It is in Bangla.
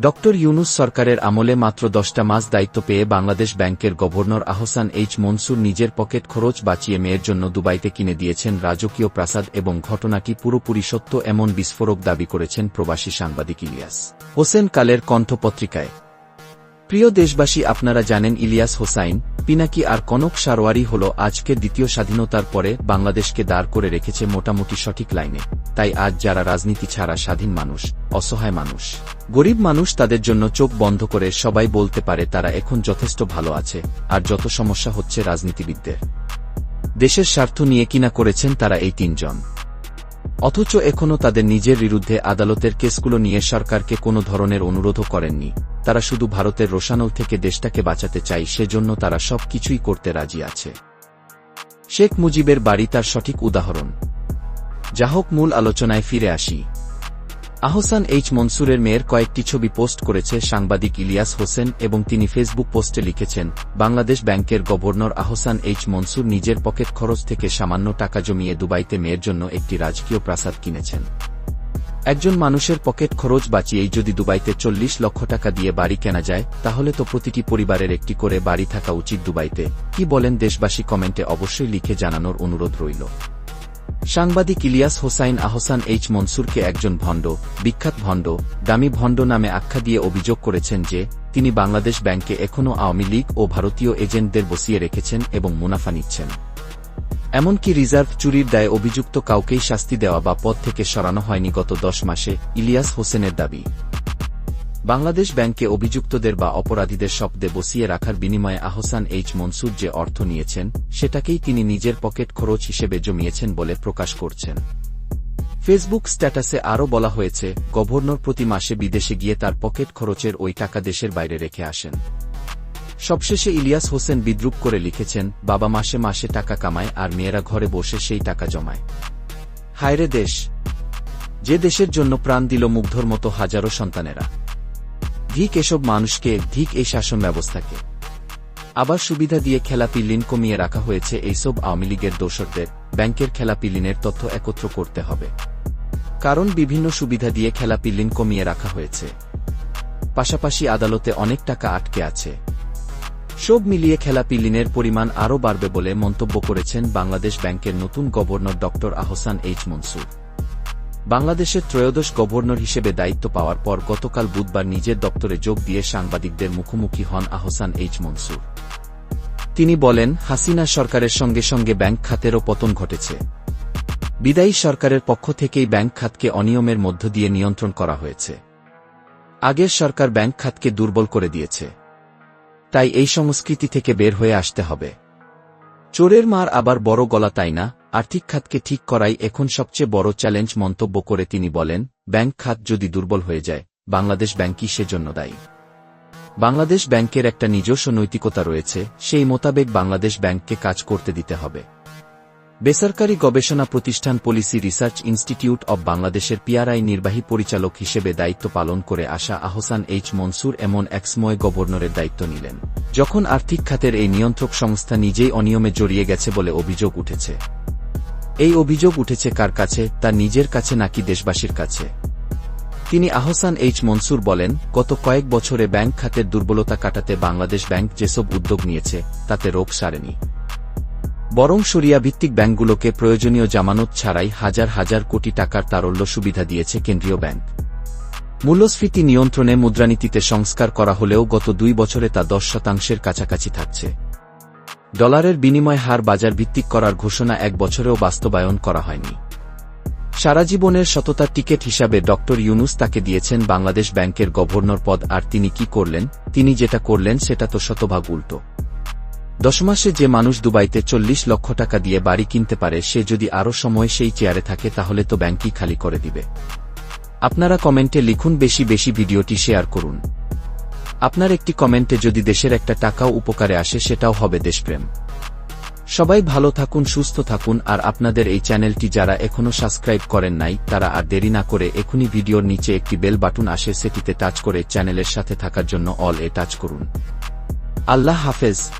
ডক্টর ইউনুস সরকারের আমলে মাত্র দশটা মাস দায়িত্ব পেয়ে বাংলাদেশ ব্যাংকের গভর্নর আহসান এইচ মনসুর নিজের পকেট খরচ বাঁচিয়ে মেয়ের জন্য দুবাইতে কিনে দিয়েছেন রাজকীয় প্রাসাদ এবং ঘটনাটি পুরোপুরি সত্য এমন বিস্ফোরক দাবি করেছেন প্রবাসী সাংবাদিক ইলিয়াস। হোসেন কালের কণ্ঠ পত্রিকায় প্রিয় দেশবাসী, আপনারা জানেন ইলিয়াস হোসাইন, পিনাকি আর কনক সারোয়ারি হল আজকে দ্বিতীয় স্বাধীনতার পরে বাংলাদেশকে দাঁড় করে রেখেছে মোটামুটি সঠিক লাইনে। তাই আজ যারা রাজনীতি ছাড়া স্বাধীন মানুষ, অসহায় মানুষ, গরিব মানুষ, তাদের জন্য চোখ বন্ধ করে সবাই বলতে পারে তারা এখন যথেষ্ট ভালো আছে, আর যত সমস্যা হচ্ছে রাজনীতিবিদদের। দেশের স্বার্থ নিয়ে কিনা করেছেন তারা এই তিনজন। অথচ এখনও তাদের নিজের বিরুদ্ধে আদালতের কেসগুলো নিয়ে সরকারকে কোনো ধরনের অনুরোধও করেননি। তারা শুধু ভারতের রোশানল থেকে দেশটাকে বাঁচাতে চাই সেজন্য তারা সব কিছুই করতে রাজি আছে। শেখ মুজিবের বাড়ি তার সঠিক উদাহরণ। যাহোক মূল আলোচনায় ফিরে আসি। আহসান এইচ মনসুরের মেয়ের কয়েকটি ছবি পোস্ট করেছে সাংবাদিক ইলিয়াস হোসেন এবং তিনি ফেসবুক পোস্টে লিখেছেন, বাংলাদেশ ব্যাংকের গভর্নর আহসান এইচ মনসুর নিজের পকেট খরচ থেকে সামান্য টাকা জমিয়ে দুবাইতে মেয়ের জন্য একটি রাজকীয় প্রাসাদ কিনেছেন। একজন মানুষের পকেট খরচ বাঁচিয়েই যদি দুবাইতে চল্লিশ লক্ষ টাকা দিয়ে বাড়ি কেনা যায়, তাহলে তো প্রতিটি পরিবারের একটি করে বাড়ি থাকা উচিত দুবাইতে। কি বলেন দেশবাসী কমেন্টে অবশ্যই লিখে জানানোর অনুরোধ রইল। সাংবাদিক ইলিয়াস হোসাইন আহসান এইচ মনসুরকে একজন ভণ্ড, বিখ্যাত ভণ্ড, দামি ভণ্ড নামে আখ্যা দিয়ে অভিযোগ করেছেন যে, তিনি বাংলাদেশ ব্যাংকে এখনও আওয়ামী লীগ ও ভারতীয় এজেন্টদের বসিয়ে রেখেছেন এবং মুনাফা নিচ্ছেন। এমনকি রিজার্ভ চুরির দায়ে অভিযুক্ত কাউকেই শাস্তি দেওয়া বা পদ থেকে সরানো হয়নি গত দশ মাসে, ইলিয়াস হোসেনের দাবি। বাংলাদেশ ব্যাংকে অভিযুক্তদের বা অপরাধীদের শব্দে বসিয়ে রাখার বিনিময়ে আহসান এইচ মনসুর যে অর্থ নিয়েছেন, সেটাকেই তিনি নিজের পকেট খরচ হিসেবে জমিয়েছেন বলে প্রকাশ করছেন। ফেসবুক স্ট্যাটাসে আরও বলা হয়েছে, গভর্নর প্রতি মাসে বিদেশে গিয়ে তার পকেট খরচের ওই টাকা দেশের বাইরে রেখে আসেন। সবশেষে ইলিয়াস হোসেন বিদ্রুপ করে লিখেছেন, বাবা মাসে মাসে টাকা কামায় আর মেয়েরা ঘরে বসে সেই টাকা জমায়। হায়রে দেশ। যে দেশের জন্য প্রাণ দিল মুগ্ধর মতো হাজারো সন্তানেরা। ধিক এসব মানুষকে, ধিক এই শাসন ব্যবস্থাকে। আবার সুবিধা দিয়ে খেলাপি লিন কমিয়ে রাখা হয়েছে এইসব আওয়ামী লীগের দোসরদের ব্যাংকের খেলাপি লিনের তথ্য একত্র করতে হবে। কারণ বিভিন্ন সুবিধা দিয়ে খেলাপি লিন কমিয়ে রাখা হয়েছে। পাশাপাশি আদালতে অনেক টাকা আটকে আছে। সব মিলিয়ে খেলাপি লিনের পরিমাণ আরও বাড়বে বলে মন্তব্য করেছেন বাংলাদেশ ব্যাংকের নতুন গভর্নর ড আহসান এইচ মনসুর। বাংলাদেশের ত্রয়োদশ গভর্নর হিসেবে দায়িত্ব পাওয়ার পর গতকাল বুধবার নিজের দপ্তরে যোগ দিয়ে সাংবাদিকদের মুখোমুখি হন আহসান এইচ মনসুর। তিনি বলেন, হাসিনা সরকারের সঙ্গে সঙ্গে ব্যাংক খাতেরও পতন ঘটেছে। বিদায়ী সরকারের পক্ষ থেকেই ব্যাংক খাতকে অনিয়মের মধ্য দিয়ে নিয়ন্ত্রণ করা হয়েছে। আগের সরকার ব্যাংক খাতকে দুর্বল করে দিয়েছে। তাই এই সংস্কৃতি থেকে বের হয়ে আসতে হবে। চোরের মার আবার বড় গলা, তাই না? আর্থিক খাতকে ঠিক করাই এখন সবচেয়ে বড় চ্যালেঞ্জ মন্তব্য করে তিনি বলেন, ব্যাংক খাত যদি দুর্বল হয়ে যায়, বাংলাদেশ ব্যাংকই সেজন্য দায়ী। বাংলাদেশ ব্যাংকের একটা নিজস্ব নৈতিকতা রয়েছে, সেই মোতাবেক বাংলাদেশ ব্যাংককে কাজ করতে দিতে হবে। বেসরকারি গবেষণা প্রতিষ্ঠান পলিসি রিসার্চ ইনস্টিটিউট অব বাংলাদেশের পিআরআই নির্বাহী পরিচালক হিসেবে দায়িত্ব পালন করে আসা আহসান এইচ মনসুর এমন এক সময় গভর্নরের দায়িত্ব নিলেন। যখন আর্থিক খাতের এই নিয়ন্ত্রক সংস্থা নিজেই অনিয়মে জড়িয়ে গেছে বলে অভিযোগ উঠেছে। এই অভিযোগ উঠেছে কার কাছে, তা নিজের কাছে নাকি দেশবাসীর কাছে? তিনি আহসান এইচ মনসুর বলেন, গত কয়েক বছরে ব্যাংক খাতের দুর্বলতা কাটাতে বাংলাদেশ ব্যাংক যেসব উদ্যোগ নিয়েছে, তাতে রোগ সারেনি। বরং সরিয়া ভিত্তিক ব্যাংকগুলোকে প্রয়োজনীয় জামানত ছাড়াই হাজার হাজার কোটি টাকার তারল্য সুবিধা দিয়েছে কেন্দ্রীয় ব্যাংক। মূল্যস্ফীতি নিয়ন্ত্রণে মুদ্রানীতিতে সংস্কার করা হলেও গত দুই বছরে তা দশ শতাংশের কাছাকাছি থাকছে। ডলারের বিনিময় হার বাজার ভিত্তিক করার ঘোষণা এক বছরেও বাস্তবায়ন করা হয়নি। সারা জীবনের সততার টিকেট হিসাবে ড. ইউনুস তাকে দিয়েছেন বাংলাদেশ ব্যাংকের গভর্নর পদ, আর তিনি কি করলেন? তিনি যেটা করলেন সেটা তো শতভাগ উল্টো। দশ মাসে যে মানুষ দুবাইতে চল্লিশ লক্ষ টাকা দিয়ে বাড়ি কিনতে পারে, সে যদি আরও সময় সেই চেয়ারে থাকে, তাহলে তো ব্যাংকই খালি করে দিবে। আপনারা কমেন্টে লিখুন, বেশি বেশি ভিডিওটি শেয়ার করুন। আপনার একটি কমেন্টে যদি দেশের একটা টাকাও উপকারে আসে সেটাও হবে দেশপ্রেম। সবাই ভালো থাকুন, সুস্থ থাকুন, আর আপনাদের এই চ্যানেলটি যারা এখনও সাবস্ক্রাইব করেন নাই, তারা আর দেরি না করে এখনই ভিডিওর নিচে একটি বেল বাটন আসে, সেটিতে টাচ করে চ্যানেলের সাথে থাকার জন্য অল এ টাচ করুন। আল্লাহ হাফেজ।